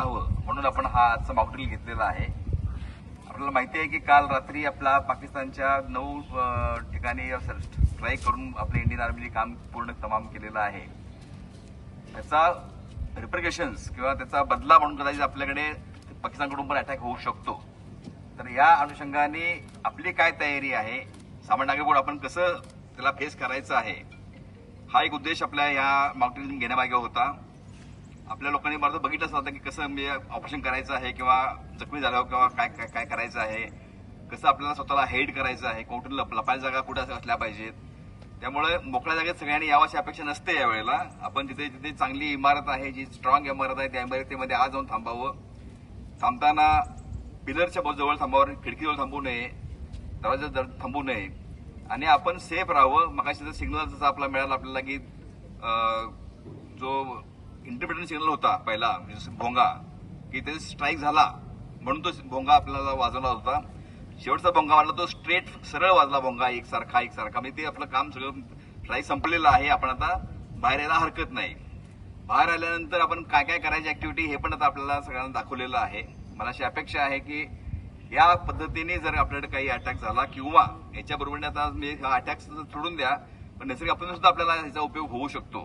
राहावं म्हणून आपण हा आजचा मॉकड्रिल घेतलेला आहे. आपल्याला माहिती आहे की काल रात्री आपला पाकिस्तानच्या नऊ ठिकाणी स्ट्राईक करून आपल्या इंडियन आर्मीने काम पूर्ण तमाम केलेलं आहे. त्याचा रिप्रिकेशन्स किंवा त्याचा बदला म्हणून कदाचित आपल्याकडे पाकिस्तानकडून पण अटॅक होऊ शकतो. तर या अनुषंगाने आपली काय तयारी आहे? सामान्य नागरिक आपण कसं त्याला फेस करायचं आहे? हा एक उद्देश आपल्या या माउंटेन घेण्यामागे होता. आपल्या लोकांनी मला बघितलंच नव्हतं की कसं म्हणजे ऑपरेशन करायचं आहे किंवा जखमी झाल्यावर किंवा काय काय काय करायचं आहे. कसं आपल्याला स्वतःला हेड करायचं आहे. कुठून लप लपायच्या जागा कुठे असल्या पाहिजेत. त्यामुळे मोकळ्या जागेत सगळ्यांनी यावाची अपेक्षा नसते यावेळेला आपण जिथे जिथे चांगली इमारत आहे जी स्ट्रॉंग इमारत आहे त्या इमारतीमध्ये आज जाऊन थांबावं. थांबताना पिलरच्या जवळ थांबावं खिडकीजवळ थांबू नये. दरवाजा जवळ थांबू नये. आणि आपण सेफ राहावं. मग सिग्नल जसा आपला मिळाला आपल्याला की जो इंटरप्रिटन सिग्नल होता पहिला भोंगा की त्याचा स्ट्राईक झाला म्हणून तो भोंगा आपल्याला वाजवला होता. शेवटचा भोंगा वाजला तो स्ट्रेट सरळ वाजला भोंगा एकसारखा एकसारखा. म्हणजे ते आपलं काम सगळं स्ट्राईक संपलेलं आहे आपण आता बाहेर यायला हरकत नाही. बाहेर आल्यानंतर आपण काय काय करायची ऍक्टिव्हिटी हे पण आता आपल्याला सगळ्यांना दाखवलेलं आहे. मला अशी अपेक्षा आहे की या पद्धतीने जर आपल्याकडे काही अटॅक झाला किंवा याच्या बरोबरीने आता मी हा अटॅक सोडून द्या पण नैसर्गिक आपण सुद्धा आपल्याला ह्याचा उपयोग होऊ शकतो.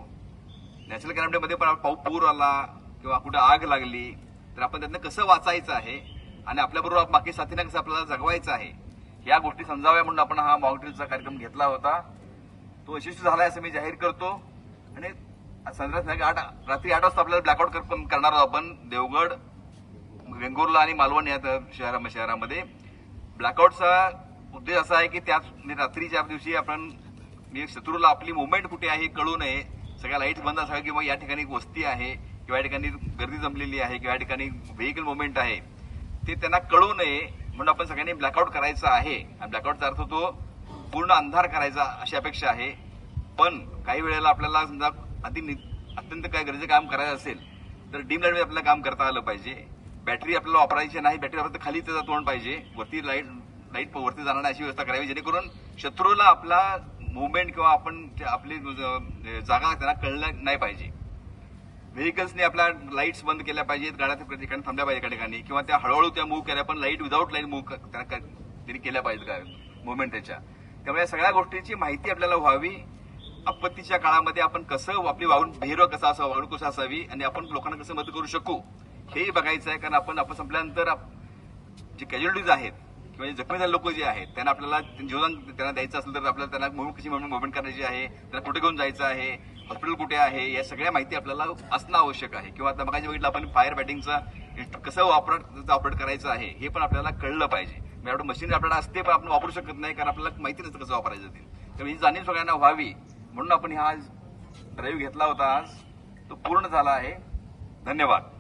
नॅचरल कॅलॅमिटीमध्ये पण पाऊ पूर आला किंवा कुठं आग लागली तर आपण त्यांना कसं वाचायचं आहे आणि आपल्याबरोबर बाकी साथींना कसं आपल्याला जगवायचं आहे या गोष्टी समजाव्या म्हणून आपण हा मॉकड्रिलचा कार्यक्रम घेतला होता. तो यशस्वी झाला असं मी जाहीर करतो. आणि संध्याकाळी आठ रात्री आठ वाजता आपल्याला ब्लॅकआउट करणार आहोत आपण देवगड वेंगुर्ला आणि मालवण या शहरा शहरामध्ये. ब्लॅकआउटचा उद्देश असा आहे की त्याच रात्रीच्या दिवशी आपण म्हणजे शत्रूला आपली मुवमेंट कुठे आहे कळू नये सगळ्या लाईट्स बंद असाव्या किंवा या ठिकाणी एक वस्ती आहे किंवा या ठिकाणी गर्दी जमलेली आहे किंवा या ठिकाणी व्हेकल मुवमेंट आहे ते त्यांना कळू नये म्हणून आपण सगळ्यांनी ब्लॅकआउट करायचं आहे. आणि ब्लॅकआउटचा अर्थ तो पूर्ण अंधार करायचा अशी अपेक्षा आहे. पण काही वेळेला आपल्याला समजा अति नि- अत्यंत काय गरजेचं काम करायचं असेल तर डीम लाइट आपल्याला काम करता आलं पाहिजे. बॅटरी आपल्याला वापरायची नाही बॅटरी फक्त खाली त्याचा तोंड पाहिजे. वरती लाइट लाइट वरती जाणार नाही अशी व्यवस्था करावी जेणेकरून शत्रूला आपला मुवमेंट किंवा आपण आपली जागा त्यांना कळलं नाही पाहिजे. व्हेकल्सनी आपल्या लाईट्स बंद केल्या पाहिजेत गाड्या ठिकाणी थांबल्या पाहिजे एका ठिकाणी. किंवा त्या हळूहळू त्या मूव्ह केल्या पण लाइट विदाऊट लाइट मूव्ह त्यांनी केल्या पाहिजेत काय मुवमेंट त्याच्या. त्यामुळे या सगळ्या गोष्टींची माहिती आपल्याला व्हावी. आपत्तीच्या काळामध्ये आपण कसं आपली वागणूक भैरव कसा असावं वागणूक कसं असावी आणि आपण लोकांना कसं मदत करू शकू हेही बघायचं आहे कारण आपण आपण संपल्यानंतर आप- जे कॅज्युअलिटीज आहेत म्हणजे किंवा जे जखमी झालेले लोक जे आहेत त्यांना आपल्याला जीवन त्यांना द्यायचं असेल तर आपल्याला त्यांना मूव्ह कशी मुवमेंट करायची आहे त्यांना कुठे घेऊन जायचं आहे हॉस्पिटल कुठे आहे या सगळ्या माहिती आपल्याला असणं आवश्यक आहे. किंवा आता मगाशी बघितलं आपण फायर बॅटिंगचा कसं ऑपरेट ऑपरेट करायचं आहे हे पण आपल्याला कळलं पाहिजे. म्हणजे मशीन आपल्याला असते पण आपण वापरू शकत नाही कारण आपल्याला माहिती नसतं कसं वापरायचं ते. तर ही जाणीव सगळ्यांना व्हावी. म्हणून आपण हा ड्राईव्ह घेतला होता आज. तो पूर्ण झाला आहे. धन्यवाद.